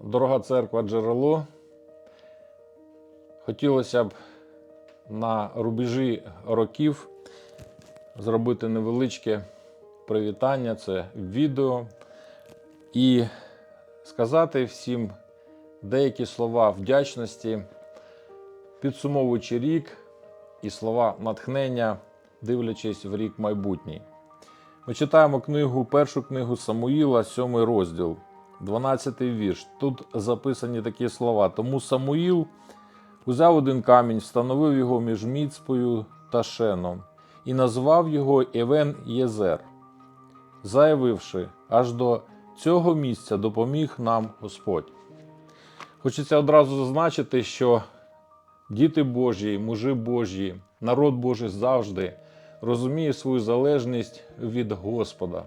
Дорога церква джерело. Хотілося б на рубежі років зробити невеличке привітання, це відео, і сказати всім деякі слова вдячності, підсумовуючи рік і слова натхнення, дивлячись в рік майбутній. Ми читаємо книгу, першу книгу Самуїла, сьомий розділ, 12 вірш. Тут записані такі слова. Тому Самуїл узяв один камінь, встановив його між Міцпою та Шеном і назвав його Евен Єзер, заявивши, аж до цього місця допоміг нам Господь. Хочеться одразу зазначити, що діти Божі, мужи Божі, народ Божий завжди розуміє свою залежність від Господа,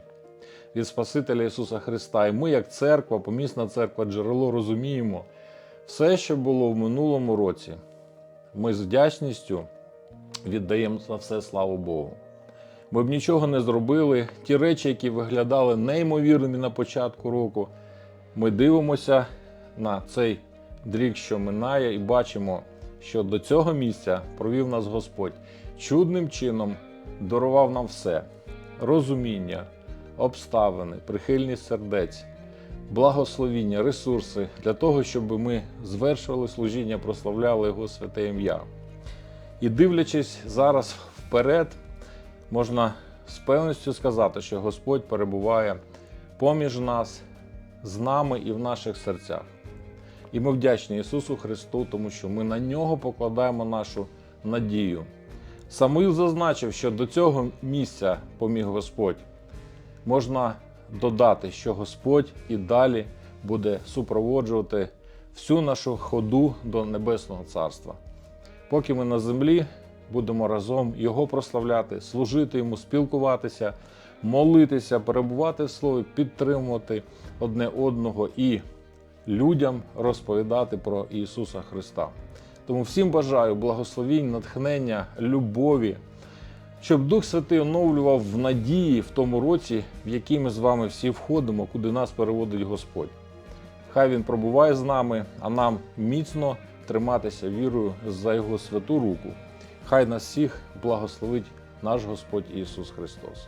від Спасителя Ісуса Христа. І ми, як церква, помісна церква, джерело, розуміємо все, що було в минулому році. Ми з вдячністю віддаємо за все славу Богу. Ми б нічого не зробили. Ті речі, які виглядали неймовірними на початку року, ми дивимося на цей дрік, що минає, і бачимо, що до цього місця провів нас Господь. Чудним чином дарував нам все: розуміння, обставини, прихильність сердець, благословіння, ресурси для того, щоб ми звершували служіння, прославляли Його святе ім'я. І дивлячись зараз вперед, можна з певністю сказати, що Господь перебуває поміж нас, з нами і в наших серцях. І ми вдячні Ісусу Христу, тому що ми на нього покладаємо нашу надію. Самуїл зазначив, що до цього місця поміг Господь. Можна додати, що Господь і далі буде супроводжувати всю нашу ходу до Небесного Царства. Поки ми на землі будемо разом Його прославляти, служити Йому, спілкуватися, молитися, перебувати в Слові, підтримувати одне одного і людям розповідати про Ісуса Христа. Тому всім бажаю благословінь, натхнення, любові, щоб Дух Святий оновлював в надії в тому році, в який ми з вами всі входимо, куди нас переводить Господь. Хай Він пробуває з нами, а нам міцно триматися вірою за Його святу руку. Хай нас всіх благословить наш Господь Ісус Христос.